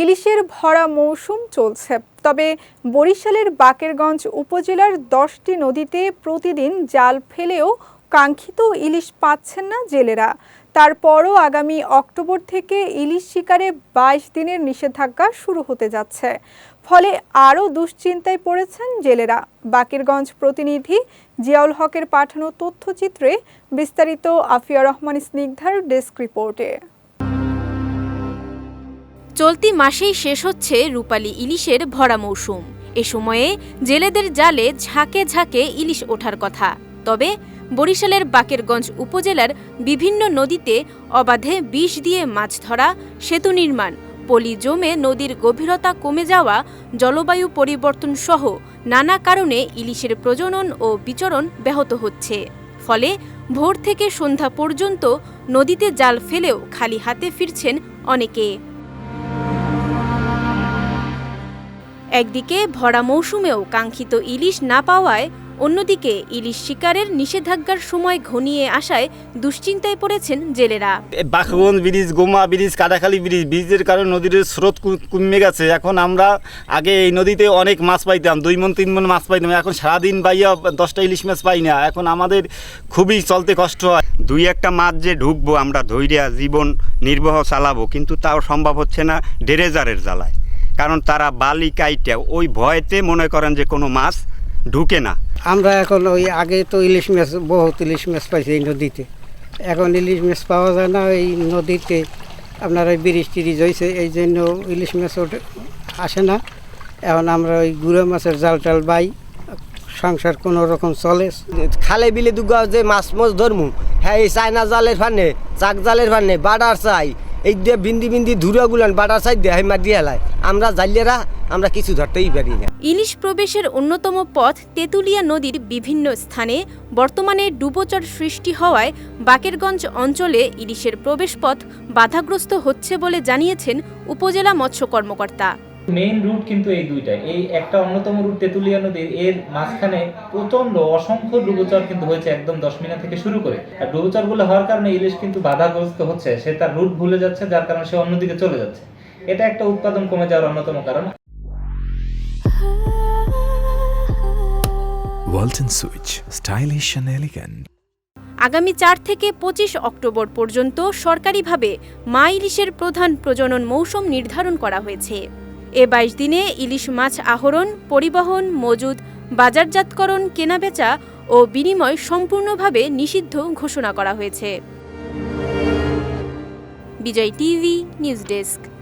ইলিশের ভরা মৌসুম চলছে। তবে বরিশালের বাকেরগঞ্জ উপজেলার দশটি নদীতে প্রতিদিন জাল ফেলেও কাঙ্ক্ষিত ইলিশ পাচ্ছেন না জেলেরা। তারপরও আগামী অক্টোবর থেকে ইলিশ শিকারে বাইশ দিনের নিষেধাজ্ঞা শুরু হতে যাচ্ছে। ফলে আরও দুশ্চিন্তায় পড়েছেন জেলেরা। বাকেরগঞ্জ প্রতিনিধি জিয়াউল হকের পাঠানো তথ্যচিত্রে বিস্তারিত আফিয়া রহমান স্নিগ্ধার ডেস্ক রিপোর্টে। চলতি মাসেই শেষ হচ্ছে রূপালী ইলিশের ভরা মৌসুম। এ সময়ে জেলেদের জালে ঝাঁকে ঝাঁকে ইলিশ ওঠার কথা। তবে বরিশালের বাকেরগঞ্জ উপজেলার বিভিন্ন নদীতে অবাধে বিষ দিয়ে মাছ ধরা, সেতু নির্মাণ, পলি জমে নদীর গভীরতা কমে যাওয়া, জলবায়ু পরিবর্তন সহ নানা কারণে ইলিশের প্রজনন ও বিচরণ ব্যাহত হচ্ছে। ফলে ভোর থেকে সন্ধ্যা পর্যন্ত নদীতে জাল ফেলেও খালি হাতে ফিরছেন অনেকে। একদিকে ভরা মৌসুমেও কাঙ্ক্ষিত ইলিশ না পাওয়ায় অন্যদিকে ইলিশ শিকারের নিষেধাজ্ঞার সময় ঘনিয়ে আসায় দুশ্চিন্তায় পড়েছেন জেলেরা। Baghganj bridge Goma bridge Katakhali bridge ব্রিজের কারণে নদীর স্রোত কমে গেছে। এখন আমরা আগে এই নদীতে অনেক মাছ পাইতাম দুই মন তিন মন মাছ পাইতাম। এখন সারাদিন বাইয়া দশটা ইলিশ মাছ পাই না। এখন আমাদের খুবই চলতে কষ্ট হয়। দুই একটা মাছ যে ঢুকবো আমরা ধৈর্যা জীবন নির্বাহ চালাবো কিন্তু তাও সম্ভব হচ্ছে না ডেরেজারের জ্বালায়। কারণ তারা বালি কাইটে। ওই ভয়েতে মনে করেন যে কোনো মাছ ঢুকে না। আমরা এখন ওই আগে তো ইলিশ মাছ বহুত ইলিশ মাছ পাইছি এই নদীতে। এখন ইলিশ মাছ পাওয়া যায় না এই নদীতে আপনার ওই ব্রিজ টিরিজ হয়েছে এই জন্য ইলিশ মাছ ওঠে আসে না। এখন আমরা ওই গুঁড়ো মাছের জাল টাল বাই সংসার কোনো রকম চলে। খালে বিলে দুগা যে মাছ মাছ ধরমু হ্যাঁ এই চায়না জালের ফানে চাক জালের ফানে বাডার চাই। এই দিয়ে বিন্দি বিন্দি ধুরা গুলান বাডার সাইড দিয়ে হেমা দিয়ে হেলায়। আমরা জালিয়ারা আমরা কিছু ধরতেই পারি না। ইলিশ প্রবেশের অন্যতম পথ তেতুলিয়া নদীর বিভিন্ন স্থানে বর্তমানে ডুবোচর সৃষ্টি হওয়ায় বাকেরগঞ্জ অঞ্চলে ইলিশের প্রবেশপথ বাধাগ্রস্ত হচ্ছে বলে জানিয়েছেন উপজেলা মৎস্য কর্মকর্তা। মেইন রুট কিন্তু এই দুইটাই। এই একটা অন্যতম রুট তেঁতুলিয়া নদীর এর মাঝখানে প্রচণ্ড অসংখ্য ডুবোচর কিন্তু হয়েছে একদম দশ মিনা থেকে শুরু করে। আর ডুবোচরগুলো হওয়ার কারণে ইলিশ কিন্তু বাধাগ্রস্ত হচ্ছে। সে তার রুট ভুলে যাচ্ছে যার কারণে সে অন্যদিকে চলে যাচ্ছে। এটা একটা উৎপাদন কমে যাওয়ার অন্যতম কারণ। Walton Switch, stylish and elegant. আগামী চার থেকে পঁচিশ অক্টোবর পর্যন্ত সরকারিভাবে মা ইলিশের প্রধান প্রজনন মৌসুম নির্ধারণ করা হয়েছে। এ বাইশ দিনে ইলিশ মাছ আহরণ, পরিবহন, মজুদ, বাজারজাতকরণ, কেনাবেচা ও বিনিময় সম্পূর্ণভাবে নিষিদ্ধ ঘোষণা করা হয়েছে। Bijoy TV, news desk.